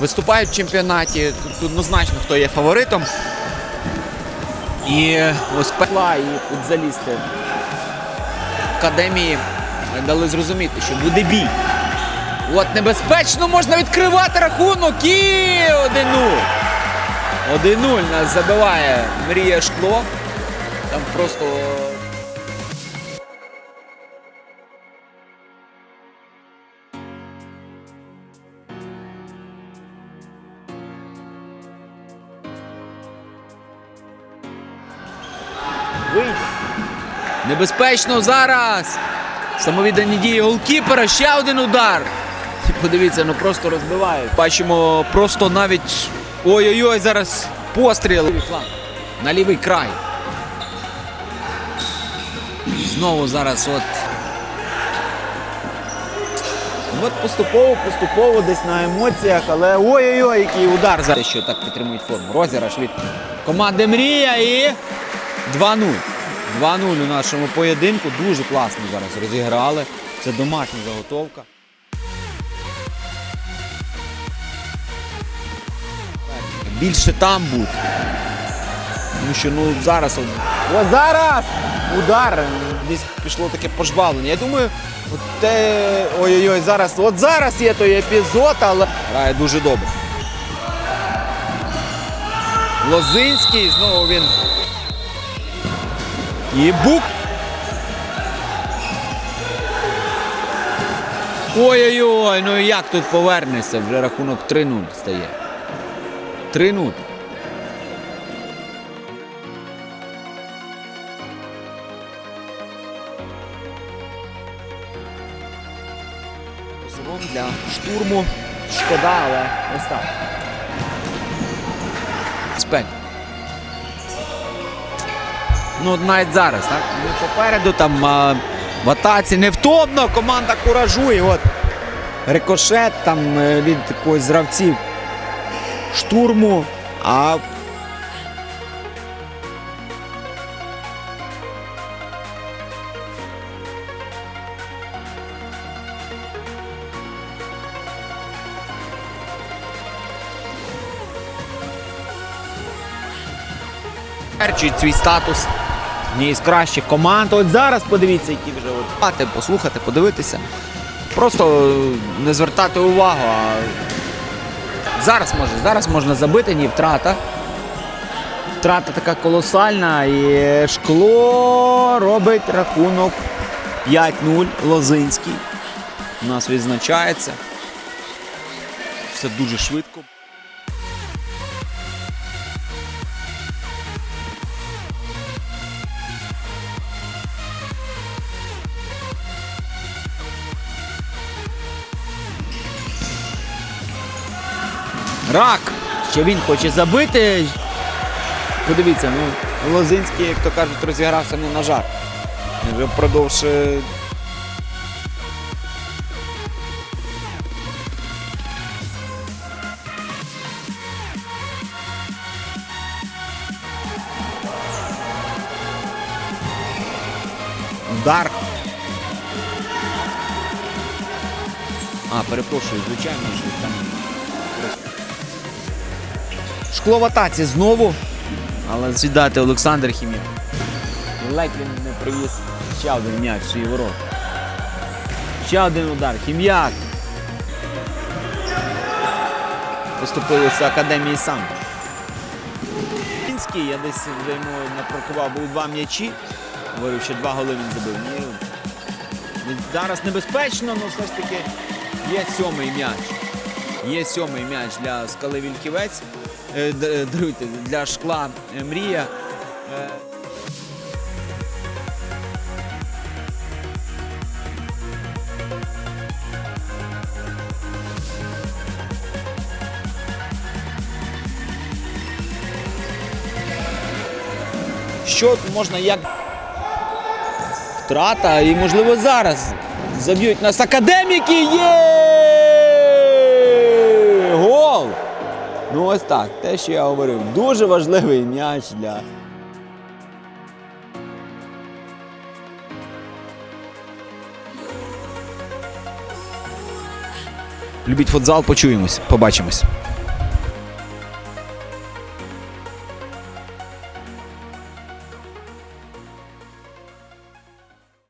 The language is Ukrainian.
виступають в чемпіонаті. Тут однозначно хто є фаворитом. І ось пекла і футзалісти академії дали зрозуміти, що буде бій. От небезпечно можна відкривати рахунок і 1-0. 1-0 нас забиває Мрія Шкло. Там просто Небезпечно зараз. Самовіддані дії голкіпера. Ще один удар. Подивіться, ну просто розбивають. Бачимо просто навіть. Ой-ой-ой, зараз постріл. На лівий край. Знову зараз от. От поступово, поступово десь на емоціях, але ой-ой-ой, який удар зараз, що так підтримують форму. Розіграш від команди Мрія і 2-0. 2-0 у нашому поєдинку. Дуже класно зараз розіграли. Це домашня заготовка. Більше там бути. Тому що ну зараз. От зараз! Удар! Десь пішло таке пожбавлення. Я думаю, от те. Ой-ой-ой, зараз. От зараз є той епізод, але грає дуже добре. Лозинський, знову він. І бук. Ой-ой-ой, ну і як тут повернешся? Вже рахунок 3-0 стає. 3-0. Позивом для штурму. Шкода, але ось так. Спень. Ну, навіть зараз, так? Ну, попереду там а, в атаці невтомно, команда куражує. От рикошет там е, від якогось з гравців штурму. А Перчують свій статус. Однієї з кращих команд. От зараз подивіться, які вже от. Послухати, подивитися. Просто е, не звертати увагу. А... Зараз може, зараз можна забити, ні, втрата. Втрата така колосальна. І шкло робить рахунок 5-0. Лозинський. У нас відзначається. Все дуже швидко. Рак! Ще він хоче забити. Подивіться, ну, Лозинський, як то кажуть, розігрався не на жар. Впродовж. е, Удар. А, перепрошую, звичайно, що там. Шкло в атаці знову. Але звідати Олександр Хім'як. І ледь він не привіз ще один м'яч в свої ворота. Ще один удар. Хім'як. Поступилися академії сам. Кінський, я десь вже йому напракував, був два м'ячі. Говорив, що два голи він забив. Ні. Зараз небезпечно, але все ж таки є сьомий м'яч. Є сьомий м'яч для скали Вільківець. Е, е, Даруйте, для шкла Мрія. Що можна як втрата і можливо зараз заб'ють нас академіки. Є! Ну ось так, те, що я говорив, дуже важливий м'яч для. Любіть футзал, почуємось, побачимось.